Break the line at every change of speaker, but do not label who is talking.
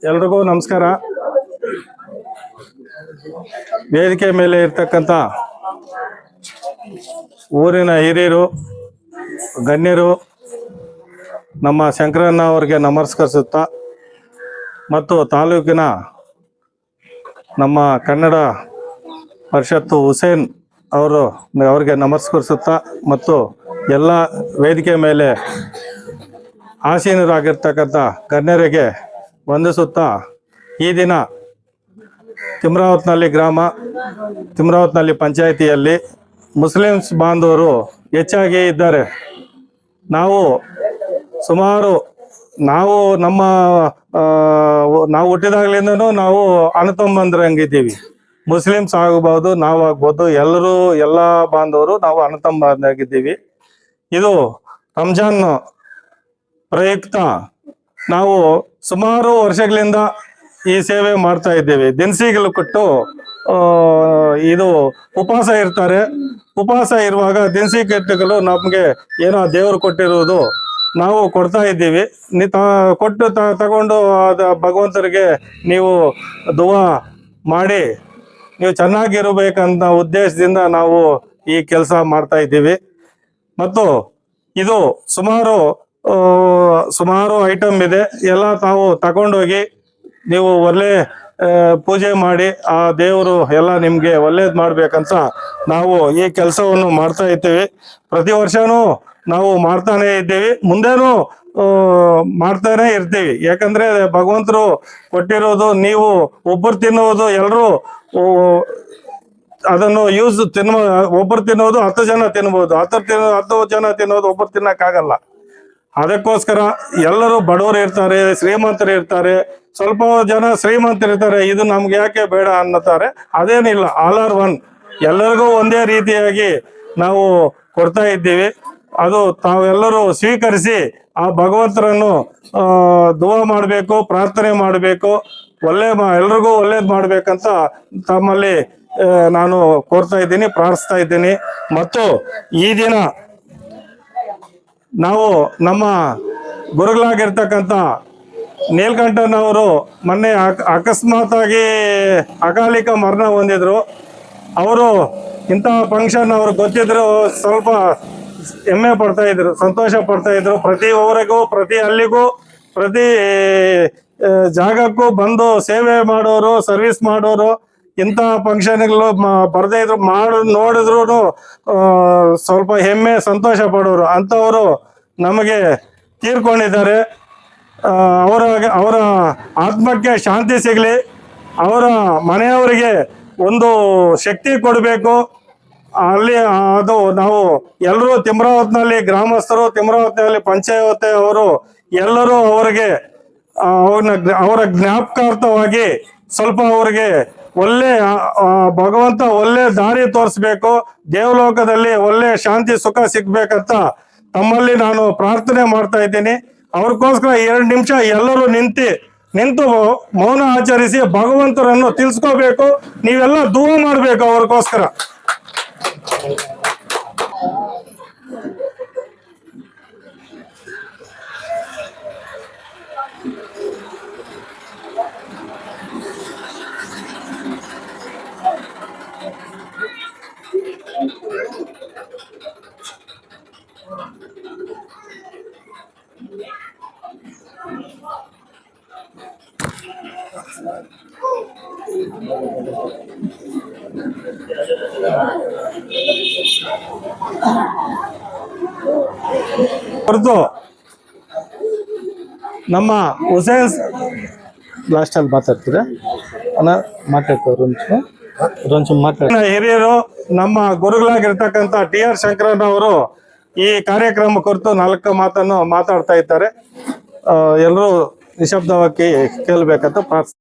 ಎಲ್ರಿಗೂ ನಮಸ್ಕಾರ. ವೇದಿಕೆ ಮೇಲೆ ಇರ್ತಕ್ಕಂಥ ಊರಿನ ಹಿರಿಯರು, ಗಣ್ಯರು, ನಮ್ಮ ಶಂಕರಣ್ಣ ಅವರಿಗೆ ನಮಸ್ಕರಿಸುತ್ತಾ ಮತ್ತು ತಾಲೂಕಿನ ನಮ್ಮ ಕನ್ನಡ ಪರಿಷತ್ತು ಹುಸೇನ್ ಅವರು ಅವರಿಗೆ ನಮಸ್ಕರಿಸುತ್ತಾ ಮತ್ತು ಎಲ್ಲ ವೇದಿಕೆ ಮೇಲೆ ಆಸೀನರಾಗಿರ್ತಕ್ಕಂಥ ಗಣ್ಯರಿಗೆ ವಂದಿಸುತ್ತಾ ಈ ದಿನ ತಿಮ್ರಾವತ್ನಲ್ಲಿ ಗ್ರಾಮ ತಿಮ್ರಾವತ್ನಲ್ಲಿ ಪಂಚಾಯಿತಿಯಲ್ಲಿ ಮುಸ್ಲಿಮ್ಸ್ ಬಾಂಧವರು ಹೆಚ್ಚಾಗಿ ಇದ್ದಾರೆ. ನಾವು ಸುಮಾರು ನಾವು ನಮ್ಮ ನಾವು ಹುಟ್ಟಿದಾಗ್ಲಿಂದನೂ ನಾವು ಅಣ್ಣತಮ್ಮಂದ್ರಂಗಿದ್ದೀವಿ ಮುಸ್ಲಿಮ್ಸ್ ಆಗಬಹುದು ನಾವು ಆಗ್ಬೋದು, ಎಲ್ಲರೂ ಎಲ್ಲ ಬಾಂಧವರು ನಾವು ಅಣ್ಣತಮ್ಮಂದ್ರಾಗಿದ್ದೀವಿ ಇದು ರಂಜಾನ್ ಪ್ರಯುಕ್ತ ನಾವು ಸುಮಾರು ವರ್ಷಗಳಿಂದ ಈ ಸೇವೆ ಮಾಡ್ತಾ ಇದ್ದೇವೆ. ದಿನಸಿಗಳು ಕೊಟ್ಟು ಇದು ಉಪವಾಸ ಇರ್ತಾರೆ. ಉಪವಾಸ ಇರುವಾಗ ದಿನಸಿ ಕಟ್ಟುಗಳು ನಮಗೆ ಏನೋ ದೇವರು ಕೊಟ್ಟಿರುವುದು ನಾವು ಕೊಡ್ತಾ ಇದ್ದೀವಿ. ನೀ ಕೊಟ್ಟು ತಗೊಂಡು ಅದ ಭಗವಂತರಿಗೆ ನೀವು ದುವಾ ಮಾಡಿ, ನೀವು ಚೆನ್ನಾಗಿರಬೇಕಂತ ಉದ್ದೇಶದಿಂದ ನಾವು ಈ ಕೆಲಸ ಮಾಡ್ತಾ ಇದ್ದೀವಿ. ಮತ್ತು ಇದು ಸುಮಾರು ಸುಮಾರು ಐಟಮ್ ಇದೆ. ಎಲ್ಲ ತಾವು ತಗೊಂಡೋಗಿ ನೀವು ಒಳ್ಳೆ ಪೂಜೆ ಮಾಡಿ ಆ ದೇವರು ಎಲ್ಲ ನಿಮಗೆ ಒಳ್ಳೇದ್ ಮಾಡಬೇಕಂತ ನಾವು ಈ ಕೆಲಸವನ್ನು ಮಾಡ್ತಾ ಇದ್ದೇವೆ. ಪ್ರತಿ ವರ್ಷನೂ ನಾವು ಮಾಡ್ತಾನೆ ಇದ್ದೀವಿ. ಮುಂದೇನು ಮಾಡ್ತಾನೆ ಇರ್ತೀವಿ. ಯಾಕಂದ್ರೆ ಭಗವಂತರು ಕೊಟ್ಟಿರೋದು ನೀವು ಒಬ್ಬರು ತಿನ್ನುವುದು ಎಲ್ಲರೂ ಅದನ್ನು ಯೂಸ್ ತಿನ್ನುವ, ಒಬ್ಬರು ತಿನ್ನೋದು ಹತ್ತು ಜನ ತಿನ್ಬೋದು. ಹತ್ತು ತಿನ್ನೋದು ಹತ್ತು ಜನ ತಿನ್ನೋದು ಒಬ್ಬರು ತಿನ್ನಕ್ಕಾಗಲ್ಲ. ಅದಕ್ಕೋಸ್ಕರ ಎಲ್ಲರೂ ಬಡವರು ಇರ್ತಾರೆ, ಶ್ರೀಮಂತರು ಇರ್ತಾರೆ, ಸ್ವಲ್ಪ ಜನ ಶ್ರೀಮಂತರು ಇರ್ತಾರೆ, ಇದು ನಮ್ಗೆ ಯಾಕೆ ಬೇಡ ಅನ್ನತಾರೆ ಅದೇನಿಲ್ಲ ಆಲ್ ಆರ್ ಒನ್ ಎಲ್ಲರಿಗೂ ಒಂದೇ ರೀತಿಯಾಗಿ ನಾವು ಕೊಡ್ತಾ ಇದ್ದೀವಿ. ಅದು ತಾವೆಲ್ಲರೂ ಸ್ವೀಕರಿಸಿ ಆ ಭಗವಂತರನ್ನು ದುವಾ ಮಾಡಬೇಕು, ಪ್ರಾರ್ಥನೆ ಮಾಡಬೇಕು, ಒಳ್ಳೆ ಎಲ್ರಿಗೂ ಒಳ್ಳೇದು ಮಾಡಬೇಕಂತ ತಮ್ಮಲ್ಲಿ ನಾನು ಕೋರ್ತಾ ಇದ್ದೀನಿ, ಪ್ರಾರ್ಥಿಸ್ತಾ ಇದ್ದೀನಿ. ಮತ್ತು ಈ ದಿನ ನಾವು ನಮ್ಮ ಗುರುಗಳಾಗಿರ್ತಕ್ಕಂಥ ನೀಲ್ಕಂಠನವರು ಮೊನ್ನೆ ಅಕ್- ಅಕಸ್ಮಾತಾಗಿ ಅಕಾಲಿಕ ಮರಣ ಹೊಂದಿದ್ರು. ಅವರು ಇಂಥ ಫಂಕ್ಷನ್ ಅವ್ರಿಗೆ ಗೊತ್ತಿದ್ರು, ಸ್ವಲ್ಪ ಹೆಮ್ಮೆ ಪಡ್ತಾ ಇದ್ರು, ಸಂತೋಷ ಪಡ್ತಾ ಇದ್ರು. ಪ್ರತಿ ಊರಿಗೂ, ಪ್ರತಿ ಹಳ್ಳಿಗೂ, ಪ್ರತಿ ಜಾಗಕ್ಕೂ ಬಂದು ಸೇವೆ ಮಾಡೋರು ಸರ್ವಿಸ್ ಮಾಡೋರು ಇಂಥ ಫಂಕ್ಷನ್ಗಳು ಬರದೇ ಇದ್ರು, ಮಾಡ ನೋಡಿದ್ರು ಸ್ವಲ್ಪ ಹೆಮ್ಮೆ, ಸಂತೋಷ ಪಡೋರು. ಅಂಥವರು ನಮಗೆ ತೀರ್ಕೊಂಡಿದ್ದಾರೆ. ಅವರ ಅವರ ಆತ್ಮಕ್ಕೆ ಶಾಂತಿ ಸಿಗಲಿ, ಅವರ ಮನೆಯವರಿಗೆ ಒಂದು ಶಕ್ತಿ ಕೊಡಬೇಕು. ಅಲ್ಲಿ ಅದು ನಾವು ಎಲ್ಲರೂ ತಿಮ್ರಾವತ್ನಲ್ಲಿ ಗ್ರಾಮಸ್ಥರು, ತಿಮ್ರಾವತ್ನಲ್ಲಿ ಪಂಚಾಯತ್ ಅವರು ಎಲ್ಲರೂ ಅವರಿಗೆ ಅವ್ರನ್ನ, ಅವರ ಜ್ಞಾಪಕಾರ್ಥವಾಗಿ ಸ್ವಲ್ಪ ಅವರಿಗೆ ಒಳ್ಳೆ ಭಗವಂತ ಒಳ್ಳೆ ದಾರಿ ತೋರಿಸ್ಬೇಕು, ದೇವಲೋಕದಲ್ಲಿ ಒಳ್ಳೆ ಶಾಂತಿ, ಸುಖ ಸಿಗ್ಬೇಕಂತ ತಮ್ಮಲ್ಲಿ ನಾನು ಪ್ರಾರ್ಥನೆ ಮಾಡ್ತಾ ಇದ್ದೀನಿ. ಅವ್ರಿಗೋಸ್ಕರ ಎರಡು ನಿಮಿಷ ಎಲ್ಲರೂ ನಿಂತು ನಿಂತು ಮೌನ ಆಚರಿಸಿ ಭಗವಂತರನ್ನು ತಿಳಿಸ್ಕೋಬೇಕು. ನೀವೆಲ್ಲ ದೂರ ಮಾಡಬೇಕು ಅವ್ರಿಗೋಸ್ಕರ. ಹೊರತು ನಮ್ಮ ಹುಸೇನ್ ಲಾಸ್ಟ್ ಅಲ್ಲಿ ಮಾತಾಡ್ತೀರ? ಅಣ್ಣ ಮಾತಾಡ್ತಾರೆ ಹಿರಿಯರು, ನಮ್ಮ ಗುರುಗಳಾಗಿರ್ತಕ್ಕಂಥ ಟಿ ಆರ್ ಶಂಕರನ್ ಅವರು ಈ ಕಾರ್ಯಕ್ರಮ ಕುರಿತು ನಾಲ್ಕು ಮಾತನ್ನು ಮಾತಾಡ್ತಾ ಇದ್ದಾರೆ. ಎಲ್ಲರೂ ನಿಶಬ್ದವಾಗಿ ಕೇಳಬೇಕಂತ ಪ್ರಾರ್ಥನೆ